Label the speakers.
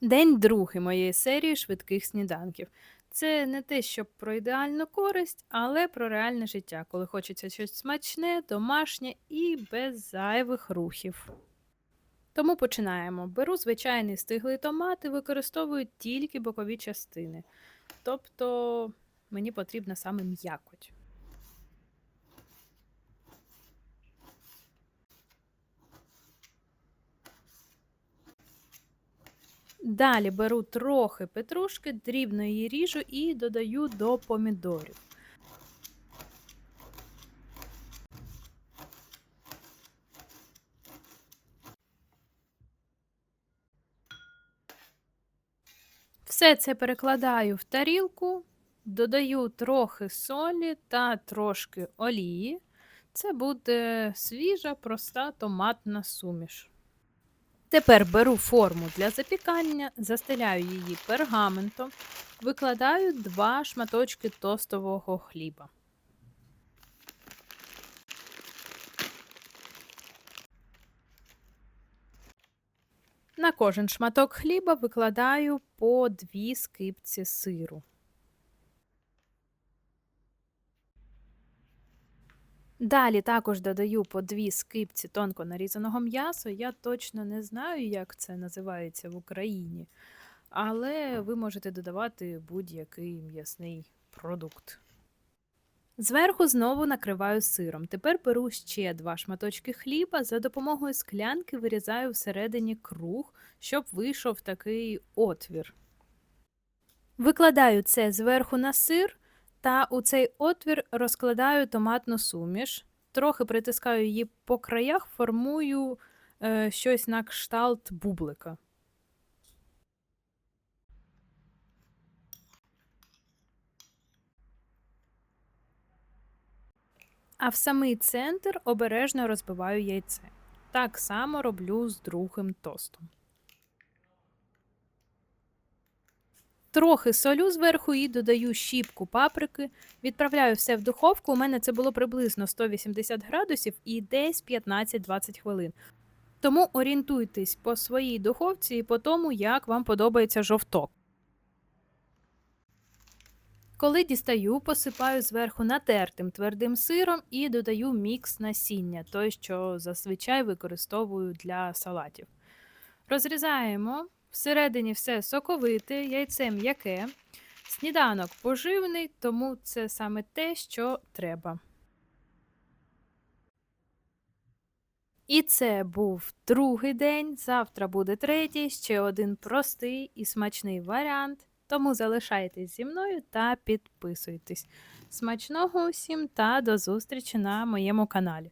Speaker 1: День другий моєї серії швидких сніданків. Це не те, щоб про ідеальну користь, але про реальне життя, коли хочеться щось смачне, домашнє і без зайвих рухів. Тому починаємо. Беру звичайний стиглий томат і використовую тільки бокові частини. Тобто мені потрібна саме м'якоть. Далі беру трохи петрушки, дрібно її ріжу і додаю до помідорів. Все це перекладаю в тарілку, додаю трохи солі та трошки олії. Це буде свіжа, проста томатна суміш. Тепер беру форму для запікання, застеляю її пергаментом, викладаю два шматочки тостового хліба. На кожен шматок хліба викладаю по дві скипці сиру. Далі також додаю по дві скипці тонко нарізаного м'яса. Я точно не знаю, як це називається в Україні, але ви можете додавати будь-який м'ясний продукт. Зверху знову накриваю сиром. Тепер беру ще два шматочки хліба, за допомогою склянки вирізаю всередині круг, щоб вийшов такий отвір. Викладаю це зверху на сир. Та у цей отвір розкладаю томатну суміш, трохи притискаю її по краях, формую е, щось на кшталт бублика. А в самий центр обережно розбиваю яйце. Так само роблю з другим тостом. Трохи солю зверху і додаю щіпку паприки. Відправляю все в духовку. У мене це було приблизно 180 градусів і десь 15-20 хвилин. Тому орієнтуйтесь по своїй духовці і по тому, як вам подобається жовток. Коли дістаю, посипаю зверху натертим твердим сиром і додаю мікс насіння, той, що зазвичай використовую для салатів. Розрізаємо. Всередині все соковите, яйце м'яке. Сніданок поживний, тому це саме те, що треба. І це був другий день. Завтра буде третій, ще один простий і смачний варіант. Тому залишайтесь зі мною та підписуйтесь. Смачного усім та до зустрічі на моєму каналі.